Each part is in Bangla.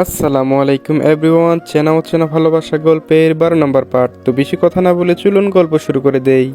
আসসালামু আলাইকুম এভরিওয়ান, চেনা অচেনা ভালোবাসা গল্পের বারো নম্বর পার্ট। তো বেশি কথা না বলে চলুন গল্প শুরু করে দেই।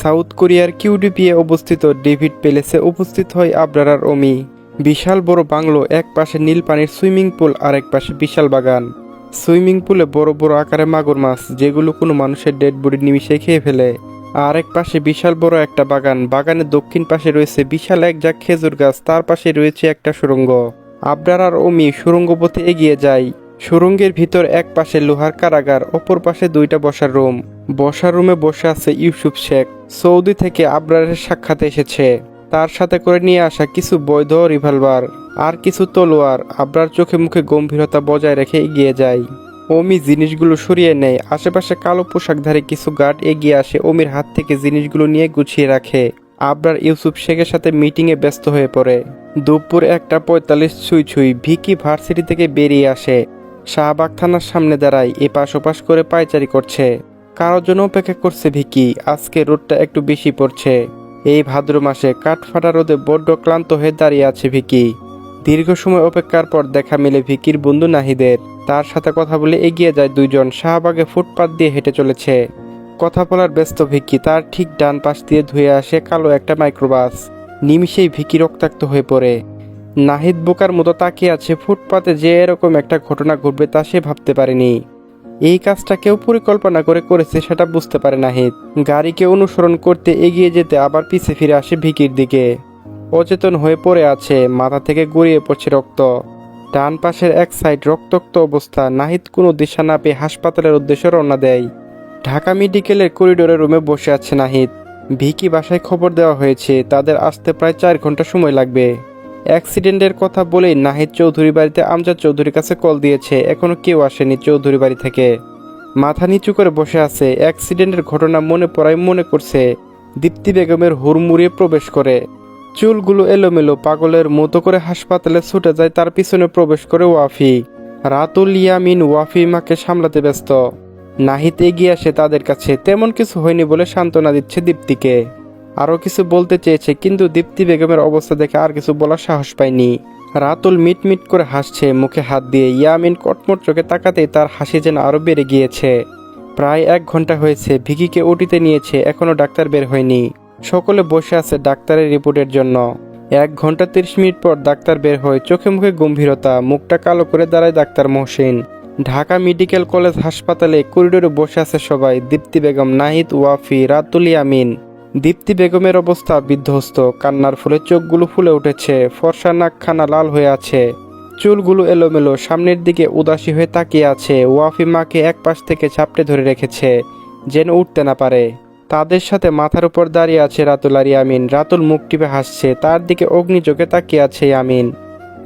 সাউথ কোরিয়ার কিউডিপিএ অবস্থিত ডেভিড প্যালেসে উপস্থিত হয় আবরার আর অমি বিশাল বড় বাংলো, এক পাশে নীল পানির সুইমিং পুল আর এক পাশে বিশাল বাগান। সুইমিং পুলে বড় বড় আকারে মাগুর মাছ, যেগুলো কোনো মানুষের ডেড বডি নিমিশে খেয়ে ফেলে। আর এক পাশে বিশাল বড় একটা বাগান, বাগানের দক্ষিণ পাশে রয়েছে বিশাল এক জাক খেজুর গাছ, তার পাশে রয়েছে একটা সুড়ঙ্গ আবরার আর অমি সুড়ঙ্গ পথে এগিয়ে যায়। সুরঙ্গের ভিতর এক পাশে লোহার কারাগার, অপর পাশে দুইটা বসার রুম। বসার রুমে বসে আছে ইউসুফ শেখ। সৌদি থেকে আবরারের সাক্ষাতে এসেছে। তার সাথে করে নিয়ে আসা কিছু বৈধ রিভলভার আর কিছু তলোয়ার আবরার চোখে মুখে গম্ভীরতা বজায় রেখে এগিয়ে যায়। অমি জিনিসগুলো সরিয়ে নেয়। আশেপাশে কালো পোশাকধারী কিছু গার্ড এগিয়ে আসে। অমির হাত থেকে জিনিসগুলো নিয়ে গুছিয়ে রাখে। আবরার ইউসুফ শেখের সাথে মিটিংয়ে ব্যস্ত হয়ে পড়ে। দুপুর একটা পঁয়তাল্লিশ ছুঁই ছুঁই ভিকি ভার্সিটি থেকে বেরিয়ে আসে। শাহবাগ থানার সামনে দাঁড়ায়, এপাশ ওপাশ করে পায়চারি করছে। কারোর জন্য অপেক্ষা করছে ভিকি, আজকে রোদটা একটু বেশি পড়ছে। এই ভাদ্র মাসে কাঠফাটা রোদে বড্ড ক্লান্ত হয়ে দাঁড়িয়ে আছে ভিকি। দীর্ঘ সময় অপেক্ষার পর দেখা মেলে ভিকির বন্ধু নাহিদের। তার সাথে কথা বলে এগিয়ে যায় দুইজন, শাহবাগে ফুটপাত দিয়ে হেঁটে চলেছে। কথা বলার ব্যস্ত ভিকি তার ঠিক ডান পাশ দিয়ে ধুয়ে আসে কালো একটা মাইক্রোবাস। নিমিষেই ভিকি রক্তাক্ত হয়ে পড়ে। নাহিদ বোকার মতো তাকিয়ে আছে, ফুটপাতে যে এরকম একটা ঘটনা ঘটবে তা সে ভাবতে পারেনি। এই কাজটা কেউ পরিকল্পনা করে করেছে সেটা বুঝতে পারে নাহিদ। গাড়িকে অনুসরণ করতে এগিয়ে যেতে আবার পিছে ফিরে আসে ভিকির দিকে। অচেতন হয়ে পড়ে আছে, মাথা থেকে গড়িয়ে পড়ছে রক্ত। ডান পাশের এক সাইড রক্তাক্ত অবস্থা, নাহিদ কোনো দিশা না পেয়ে হাসপাতালের উদ্দেশ্যে রওনা দেয়। ঢাকা মেডিকেলের করিডোরের রুমে বসে আছে নাহিদ। ভিকি বাসায় খবর দেওয়া হয়েছে, তাদের আসতে প্রায় চার ঘণ্টা সময় লাগবে। অ্যাক্সিডেন্টের কথা বলেই নাহিদ চৌধুরী বাড়িতে আমজাদ চৌধুরীর কাছে কল দিয়েছে, এখনও কেউ আসেনি চৌধুরী বাড়ি থেকে। মাথা নিচু করে বসে আছে, অ্যাক্সিডেন্টের ঘটনা মনে পড়ায় মনে করছে। দীপ্তি বেগমের হুড়মুড়িয়ে প্রবেশ করে। চুলগুলো এলোমেলো, পাগলের মতো করে হাসপাতালে ছুটে যায় তার পিছনে প্রবেশ করে ওয়াফি। রাতুল ইয়ামিন ওয়াফি মাকে সামলাতে ব্যস্ত। নাহিদ এগিয়ে আসে তাদের কাছে তেমন কিছু হয়নি বলে সান্ত্বনা দিচ্ছে দীপ্তিকে। আরও কিছু বলতে চেয়েছে, কিন্তু দীপ্তি বেগমের অবস্থা দেখে আর কিছু বলার সাহস পায়নি। রাতুল মিট মিট করে হাসছে, মুখে হাত দিয়ে ইয়ামিন কটমট চোখে তাকাতেই তার হাসি যেন আরও বেড়ে গিয়েছে। প্রায় এক ঘণ্টা হয়েছে, ভিকিকে ওটিতে নিয়েছে, এখনও ডাক্তার বের হয়নি। সকলে বসে আছে ডাক্তারের রিপোর্টের জন্য। এক ঘণ্টা তিরিশ মিনিট পর ডাক্তার বের হয়, চোখে মুখে গম্ভীরতা, মুখটা কালো করে দাঁড়ায় doctor Mohsin. Dhaka medical college হাসপাতালে করিডোরে বসে আছে সবাই, দীপ্তি বেগম, নাহিদ, ওয়াফি, রাতুল আমিন দীপ্তি বেগমের অবস্থা বিধ্বস্ত, কান্নার ফুলে চোখগুলো ফুলে উঠেছে, ফর্সা নাকখানা লাল হয়ে আছে। চুলগুলো এলোমেলো, সামনের দিকে উদাসী হয়ে তাকিয়ে আছে, ওয়াফি মাকে এক পাশ থেকে চাপটে ধরে রেখেছে, যেন উঠতে না পারে। তাদের সাথে মাথার উপর দাঁড়িয়ে আছে রাতুল আর ইয়ামিন, রাতুল মুখ টিপে হাসছে, তার দিকে অগ্নি চোখে তাকিয়ে আছে ইয়ামিন।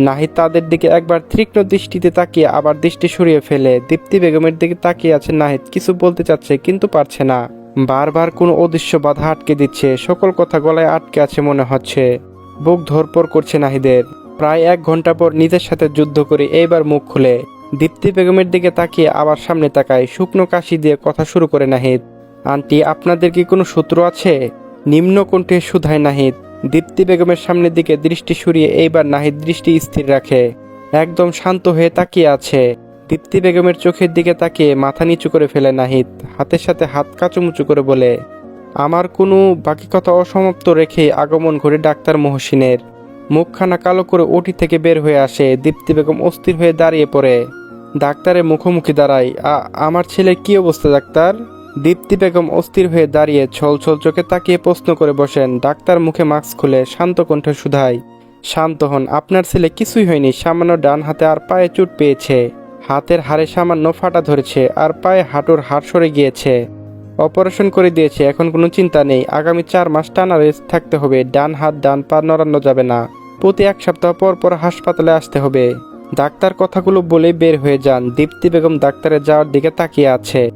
নাহিদ তাদের দিকে একবার তীক্ষ্ণ দৃষ্টিতে তাকিয়ে আবার দৃষ্টি সরিয়ে ফেলে। দীপ্তি বেগমের দিকে তাকিয়ে আছে নাহিদ। কিছু বলতে চাচ্ছে কিন্তু পারছে না। বারবার কোনো অদৃশ্য বাধা আটকে দিচ্ছে। সকল কথা গলায় আটকে আছে মনে হচ্ছে। বুক ধরপর করছে নাহিদের। প্রায় এক ঘণ্টা পর নিজের সাথে যুদ্ধ করে এইবার মুখ খুলে। দীপ্তি বেগমের দিকে তাকিয়ে আবার সামনে তাকায়। শুকনো কাশি দিয়ে কথা শুরু করে নাহিদ। আন্টি, আপনাদের কি কোনো সূত্র আছে? নিম্ন কণ্ঠে সুধায় নাহিদ। দীপ্তি বেগমের সামনের দিকে দৃষ্টি সরিয়ে এইবার নাহিদ দৃষ্টি স্থির রাখে। একদম শান্ত হয়ে তাকিয়ে আছে। দীপ্তি বেগমের চোখের দিকে তাকিয়ে মাথা নিচু করে ফেলে নাহিদ। হাতের সাথে হাত কাচুমুচু করে বলে, আমার কোনো বাকি কথা অসমাপ্ত রেখে আগমন ঘটে ডাক্তার মহসিনের। মুখখানা কালো করে ওটি থেকে বের হয়ে আসে। দীপ্তি বেগম অস্থির হয়ে দাঁড়িয়ে পড়ে। ডাক্তারের মুখোমুখি দাঁড়ায়। আমার ছেলের কি অবস্থা, ডাক্তার? দীপ্তি বেগম অস্থির হয়ে দাঁড়িয়ে ছল ছল চোখে তাকিয়ে প্রশ্ন করে বসেন, ডাক্তার মুখে মাস্ক খুলে শান্ত কণ্ঠে শুধায় শান্ত হন, আপনার ছেলে কিছুই হয়নি, সামান্য ডান হাতে আর পায়ে চোট পেয়েছে, হাতের হাড়ে সামান্য ফাটা ধরেছে আর পায়ে হাঁটুর হাড় সরে গিয়েছে, অপারেশন করে দিয়েছে, এখন কোনো চিন্তা নেই, আগামী চার মাস টানা রেস্ট থাকতে হবে, ডান হাত, ডান পা নড়ানো যাবে না, প্রতি এক সপ্তাহ পর পর হাসপাতালে আসতে হবে। ডাক্তার কথাগুলো বলেই বের হয়ে যান, দীপ্তি বেগম ডাক্তারের যাওয়ার দিকে তাকিয়ে আছে।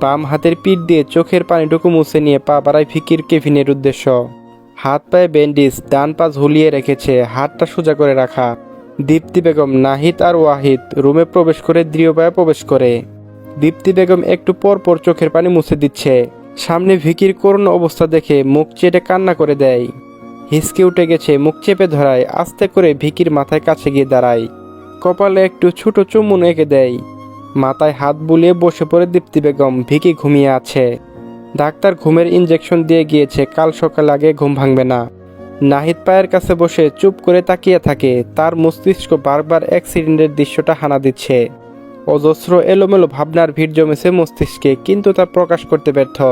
বাম হাতের পিঠ দিয়ে চোখের পানিটুকু মুছে নিয়ে পা বাড়ায় ফিকির কেভিনের উদ্দেশ্য। হাত পায়ে ব্যান্ডিজ, ডান পা ঝুলিয়ে রেখেছে, হাতটা সোজা করে রাখা। দীপ্তি বেগম, নাহিদ আর ওয়াহিদ রুমে প্রবেশ করে দৃঢ়পায়ে প্রবেশ করে। দীপ্তি বেগম একটু পর পর চোখের পানি মুছে দিচ্ছে। সামনে ভিকির করুণ অবস্থা দেখে মুখ চেটে কান্না করে দেয়। হিসকে উঠে গেছে, মুখ চেপে ধরায়, আস্তে করে ভিকির মাথায় কাছে গিয়ে দাঁড়ায়। কপালে একটু ছোট চুমুন এঁকে দেয়। মাথায় হাত বুলিয়ে বসে পড়ে দীপ্তি বেগম ভিকি ঘুমিয়ে আছে। ডাক্তার ঘুমের ইঞ্জেকশন দিয়ে গিয়েছে, কাল সকাল আগে ঘুম ভাঙবে না। নাহিদ পায়ের কাছে বসে চুপ করে তাকিয়ে থাকে, তার মস্তিষ্ক বারবার অ্যাক্সিডেন্টের দৃশ্যটা হানা দিচ্ছে। অজস্র এলোমেলো ভাবনার ভিড় জমেছে মস্তিষ্কে, কিন্তু তা প্রকাশ করতে ব্যর্থ।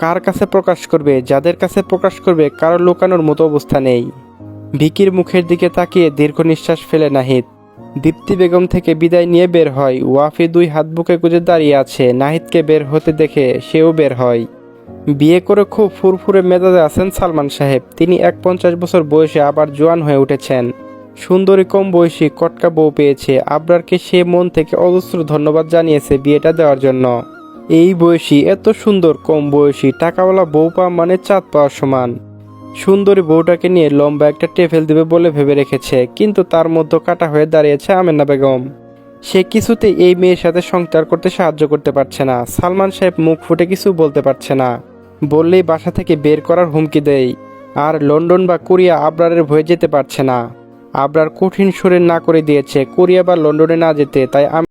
কার কাছে প্রকাশ করবে, যাদের কাছে প্রকাশ করবে, কারও লুকানোর মতো অবস্থা নেই। ভিকির মুখের দিকে তাকিয়ে দীর্ঘ নিঃশ্বাস ফেলে নাহিদ। দীপ্তি বেগম থেকে বিদায় নিয়ে বের হয়। ওয়াফি দুই হাত বুকে গুজে দাঁড়িয়ে আছে। নাহিদকে বের হতে দেখে সেও বের হয়। বিয়ে করে খুব ফুরফুরে মেজাজে আছেন সালমান সাহেব। তিনি এক পঞ্চাশ বছর বয়সে আবার জোয়ান হয়ে উঠেছেন। সুন্দরী কম বয়সী কটকা বউ পেয়েছে। আবরারকে সে মন থেকে অজস্র ধন্যবাদ জানিয়েছে বিয়েটা দেওয়ার জন্য। এই বয়সী এত সুন্দর কম বয়সী টাকাওয়ালা বউ পাওয়া মানে চাঁদ পাওয়ার সমান। সুন্দরী বউটাকে নিয়ে লম্বা একটা টেফেল দেবে বলে ভেবে রেখেছে, কিন্তু তার মধ্যে কাটা হয়ে দাঁড়িয়েছে আমেনা বেগম। সে কিছুতেই এই মেয়ের সাথে সংসার করতে সাহায্য করতে পারছে না। সালমান সাহেব মুখ ফুটে কিছু বলতে পারছে না। বললেই বাসা থেকে বের করার হুমকি দেয়। আর লন্ডন বা কোরিয়া আবরারের ভয়ে যেতে পারছে না। আবরার কঠিন সুরে না করে দিয়েছে, কোরিয়া বা লন্ডনে না যেতে, তাই আমি